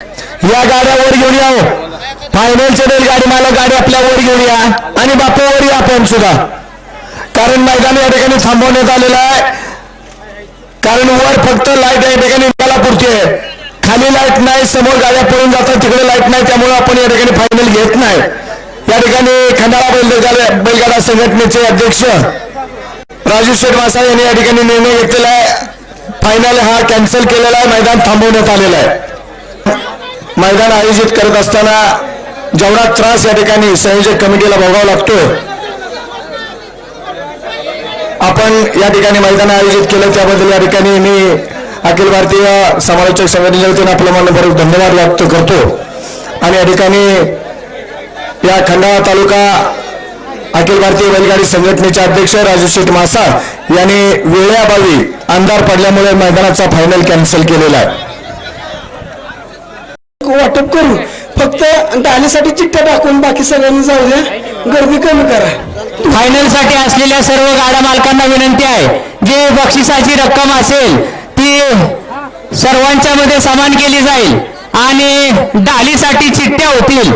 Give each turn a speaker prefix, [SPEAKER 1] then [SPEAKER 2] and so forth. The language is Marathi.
[SPEAKER 1] या गाड्या वर घेऊन या हो. फायनलचे गाडी मला गाडी आपल्या वर घेऊन या. आणि बापावर या आपण सुद्धा. कारण मैदान या ठिकाणी थांबवण्यात आलेलं आहे. कारण वर फक्त लाइट या ठिकाणी मला पुरती आहे. खाली लाइट नाही समोर गाड्या पळून जातात तिकडे लाइट नाही. त्यामुळे आपण या ठिकाणी फायनल घेत नाही. या ठिकाणी खंडाळा बैलगाडा बैलगाडा संघटनेचे अध्यक्ष राजू शेठ मासा यांनी या ठिकाणी निर्णय घेतलेला आहे. फायनल हा कॅन्सल केलेला आहे. मैदान थांबवण्यात आलेला आहे. मैदान आयोजित करत असताना जेवढा त्रास या ठिकाणी संयोजक कमिटीला भोगावा लागतो आपण या ठिकाणी मैदान आयोजित केलं त्याबद्दल या ठिकाणी मी अखिल भारतीय समालोचक संघटनेच्या वतीने आपलं मनपूर्वक धन्यवाद व्यक्त करतो. आणि या ठिकाणी या खंडाळा तालुका अखिल भारतीय बैलगाडी संघटनेचे अध्यक्ष राजू शेठ मासा यांनी वेळेअभावी अंधार पडल्यामुळे मैदानाचा फायनल कॅन्सल केलेला आहे.
[SPEAKER 2] वाटप करू. फक्त डालीसाठी चिठ्ठ्या टाकून बाकी सगळ्यांनी जाऊ द्या गर्दी कमी करा.
[SPEAKER 3] फायनलसाठी असलेल्या सर्व गाड्या मालकांना विनंती आहे. जे बक्षिसाची रक्कम असेल ती सर्वांच्या मध्ये समान केली जाईल आणि डालीसाठी चिठ्ठ्या होतील.